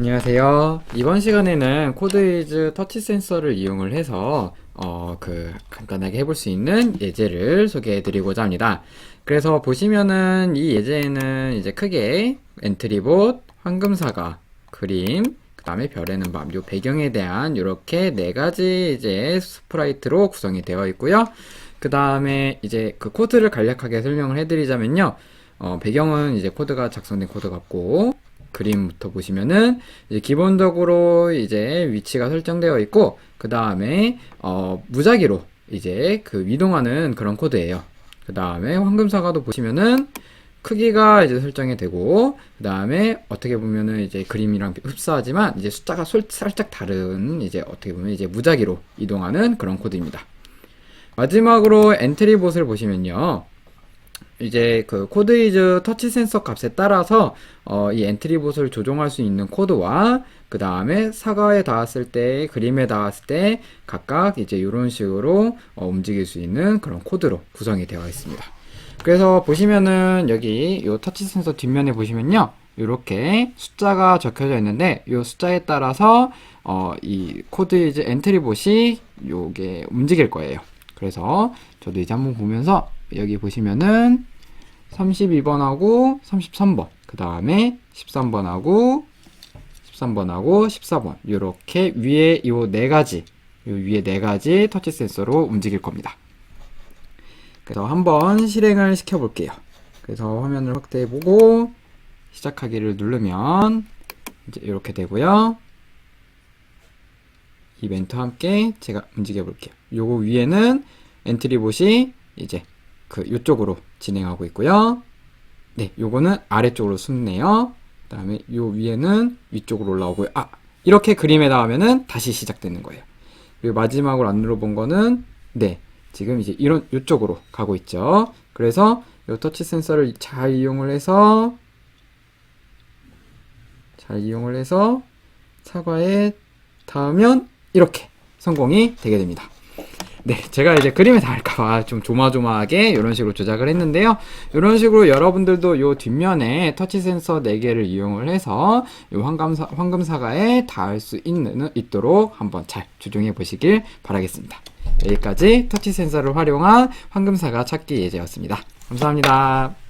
안녕하세요. 이번 시간에는 코드이즈 터치 센서를 이용을 해서 어, 그 간단하게 해볼 수 있는 예제를 소개해 드리고자 합니다. 그래서 보시면은 이 예제에는 이제 크게 엔트리봇, 황금사과, 그림, 그 다음에 별에는 밤, 요 배경에 대한 이렇게 네 가지 이제 스프라이트로 구성이 되어 있고요. 그 다음에 이제 그 코드를 간략하게 설명을 해드리자면요. 어, 배경은 이제 코드가 작성된 코드 같고, 그림부터 보시면은 이제 기본적으로 이제 위치가 설정되어 있고 그 다음에 어 무작위로 이제 그 이동하는 그런 코드예요. 그 다음에 황금사과도 보시면은 크기가 이제 설정이 되고 그 다음에 어떻게 보면은 이제 그림이랑 흡사하지만 이제 숫자가 솔- 살짝 다른 이제 어떻게 보면 이제 무작위로 이동하는 그런 코드입니다. 마지막으로 엔트리 봇을 보시면요. 이제 그 코드이즈 터치 센서 값에 따라서 어, 이 엔트리봇을 조정할 수 있는 코드와 그 다음에 사과에 닿았을 때 그림에 닿았을 때 각각 이제 이런 식으로 어, 움직일 수 있는 그런 코드로 구성이 되어 있습니다. 그래서 보시면은 여기 이 터치 센서 뒷면에 보시면요. 이렇게 숫자가 적혀져 있는데 이 숫자에 따라서 어, 이 코드이즈 엔트리봇이 요게 움직일 거예요. 그래서 저도 이제 한번 보면서 여기 보시면은 32번하고 33번, 그 다음에 13번하고 13번하고 14번 이렇게 위에 이 네 가지, 요 위에 네 가지 터치 센서로 움직일 겁니다. 그래서 한번 실행을 시켜 볼게요. 그래서 화면을 확대해 보고 시작하기를 누르면 이제 이렇게 되고요. 이벤트와 함께 제가 움직여 볼게요. 요거 위에는 엔트리봇이 이제 그 요쪽으로 진행하고 있고요. 네, 요거는 아래쪽으로 숨네요. 그 다음에 요 위에는 위쪽으로 올라오고요. 아, 이렇게 그림에 닿으면은 다시 시작되는 거예요. 그리고 마지막으로 안 눌러본 거는 네, 지금 이제 이런 요쪽으로 가고 있죠. 그래서 요 터치 센서를 잘 이용을 해서 잘 이용을 해서 사과에 닿으면 이렇게 성공이 되게 됩니다. 네, 제가 이제 그림에 닿을까봐 좀 조마조마하게 이런 식으로 조작을 했는데요. 이런 식으로 여러분들도 요 뒷면에 터치 센서 4개를 이용을 해서 요 황금사, 황금사과에 닿을 수 있는, 있도록 한번 잘 조정해 보시길 바라겠습니다. 여기까지 터치 센서를 활용한 황금사과 찾기 예제였습니다. 감사합니다.